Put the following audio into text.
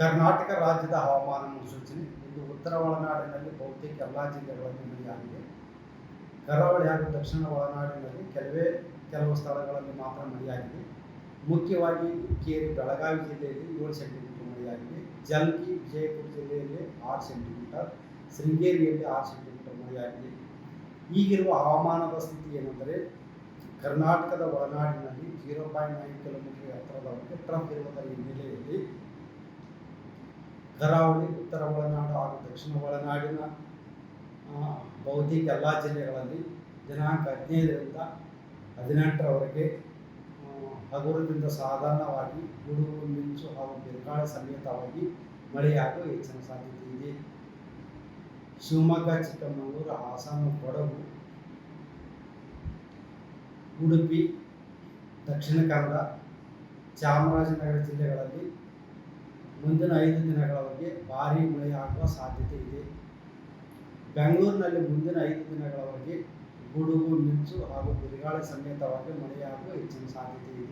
ಕರ್ನಾಟಕ ರಾಜ್ಯದ ಹವಾಮಾನ ಮುನ್ಸೂಚನೆ. ಇದು ಉತ್ತರ ಒಳನಾಡಿನಲ್ಲಿ ಬಹುತೇಕ ಎಲ್ಲ ಜಿಲ್ಲೆಗಳಲ್ಲಿ ಮಳೆಯಾಗಿದೆ. ಕರಾವಳಿ ಹಾಗೂ ದಕ್ಷಿಣ ಒಳನಾಡಿನಲ್ಲಿ ಕೆಲವೇ, ಕೆಲವು ಸ್ಥಳಗಳಲ್ಲಿ ಮಾತ್ರ ಮಳೆಯಾಗಿದೆ. ಮುಖ್ಯವಾಗಿ ಕೇರಿ ಬೆಳಗಾವಿ ಜಿಲ್ಲೆಯಲ್ಲಿ ಏಳು ಸೆಂಟಿಮೀಟರ್ ಮಳೆಯಾಗಿದೆ. ಜಲ್ಗಿ ವಿಜಯಪುರ ಜಿಲ್ಲೆಯಲ್ಲಿ ಆರು ಸೆಂಟಿಮೀಟರ್, ಶೃಂಗೇರಿಯಲ್ಲಿ ಆರು ಸೆಂಟಿಮೀಟರ್ ಮಳೆಯಾಗಿದೆ. ಈಗಿರುವ ಹವಾಮಾನದ ಸ್ಥಿತಿ ಏನೆಂದರೆ, ಕರ್ನಾಟಕದ ಒಳನಾಡಿನಲ್ಲಿ ಜೀರೋ ಪಾಯಿಂಟ್ ನೈನ್ ಕಿಲೋಮೀಟರ್ ಎತ್ತರದವರೆಗೆ ಟ್ರಂಪ್ ಇರುವುದರ ಹಿನ್ನೆಲೆಯಲ್ಲಿ ಕರಾವಳಿ ಉತ್ತರ ಒಳನಾಡು ಹಾಗೂ ದಕ್ಷಿಣ ಒಳನಾಡಿನ ಬಹುತೇಕ ಎಲ್ಲ ಜಿಲ್ಲೆಗಳಲ್ಲಿ ದಿನಾಂಕ ಹದಿನೈದರಿಂದ ಹದಿನೆಂಟರವರೆಗೆ ಹಗುರದಿಂದ ಸಾಧಾರಣವಾಗಿ ಗುಡುಗು ಮಿಂಚು ಹಾಗೂ ಬಿರುಗಾಳಿ ಸಮೇತವಾಗಿ ಮಳೆಯಾಗುವ ಹೆಚ್ಚಿನ ಸಾಧ್ಯತೆ ಇದೆ. ಶಿವಮೊಗ್ಗ, ಚಿಕ್ಕಮಗಳೂರು, ಹಾಸನ, ಕೊಡಗು, ಉಡುಪಿ, ದಕ್ಷಿಣ ಕನ್ನಡ, ಚಾಮರಾಜನಗರ ಜಿಲ್ಲೆಗಳಲ್ಲಿ ಮುಂದಿನ ಐದು ದಿನಗಳವರೆಗೆ ಭಾರೀ ಮಳೆಯಾಗುವ ಸಾಧ್ಯತೆ ಇದೆ. ಬೆಂಗಳೂರಿನಲ್ಲಿ ಮುಂದಿನ ಐದು ದಿನಗಳವರೆಗೆ ಗುಡುಗು, ಮಿಂಚು ಹಾಗೂ ಬಿರುಗಾಳಿ ಸಮೇತವಾಗಿ ಮಳೆಯಾಗುವ ಹೆಚ್ಚಿನ ಸಾಧ್ಯತೆ ಇದೆ.